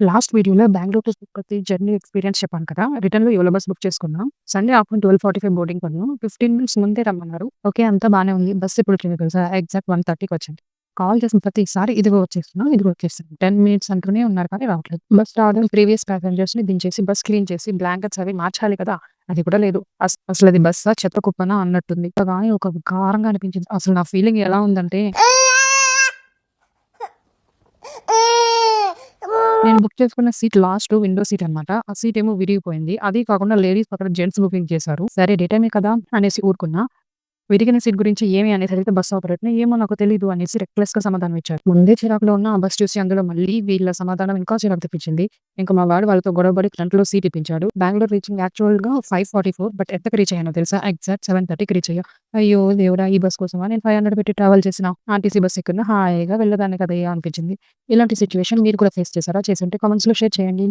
Last వీడియోలో Bengaluru to Tirupati journey experience చెప్పాను కదా! రిటర్న్‌లో యోలో బస్ బుక్ చేసుకున్నాం. సండే ఆఫ్టర్‌నూన్ 12:45 బోర్డింగ్ కొన్నాం ఫిఫ్టీన్ మినిట్స్ ముందే రమ్మన్నారు. ఓకే. అంతా బాగానే ఉంది. బస్ ఎప్పుడొచ్చిందో తెలుసా? ఎగ్జాక్ట్ 1:30కి వచ్చింది. కాల్ చేసిన ప్రతిసారి ఇదిగో వచ్చేస్తున్నాం, ఇదిగో వచ్చేస్తున్నాం. 10 మినిట్స్ అంటూనే ఉన్నారు కానీ రావట్లేదు. బస్ రావడం ప్రీవియస్ ప్యాసింజర్స్‌ని దించేసి, బస్ క్లీన్ చేసి, బ్లాంకెట్స్ అవి మార్చాలి కదా! అది కూడా లేదు. అస్ అది బస్సా చెత్త కుప్పనా అన్నట్టుంది. కానీ ఒక కారంగా అనిపించింది. అసలు నా ఫీలింగ్ ఎలా ఉందంటే నేను బుక్ చేసుకున్న సీట్ లాస్ట్ విండో సీట్ అనమాట. ఆ సీట్ ఏమో విరిగిపోయింది. అది కాకుండా లేడీస్ పక్కన జెంట్స్ బుకింగ్ చేశారు. సరే డేటమే కదా! అనేసి ఊరుకున్నా. విరిగిన సీట్ గురించి ఏమి అనేది అడిగితే బస్ ఆపరేటర్ ఏమో నాకు తెలియదు అనేసి రెక్లెస్గా సమాధానం ఇచ్చారు. ముందే చిరాకులో ఉన్న ఆ బస్ చూసి అందులో మళ్ళీ వీళ్ళ సమాధానం ఇంకా చిరాకు తెప్పించింది. ఇంకా మా వాడు వాళ్ళతో క్లెంట్లో సీట్ ఇప్పించాడు. బెంగళూరు రీచింగ్ యాక్చువల్‌గా 5:44 బట్ ఎంతకు రీచ్ అయ్యానో తెలుసా? ఎగ్జాక్ట్ 7:30కి రీచ్ అయ్యా. అయ్యో దేవుడా! ఈ బస్ కోసమా నేను 500 పెట్టి ట్రావెల్ చేసిన ఆర్టీసీ బస్ ఎక్కున్న హాయిగా వెళ్ళదాన్ని కదయ్యా అనిపించింది. ఇలాంటి సిచ్యువేషన్ మీరు కూడా ఫేస్ చేశారా చేస్తుంటే కామెంట్స్లో షేర్ చేయండి.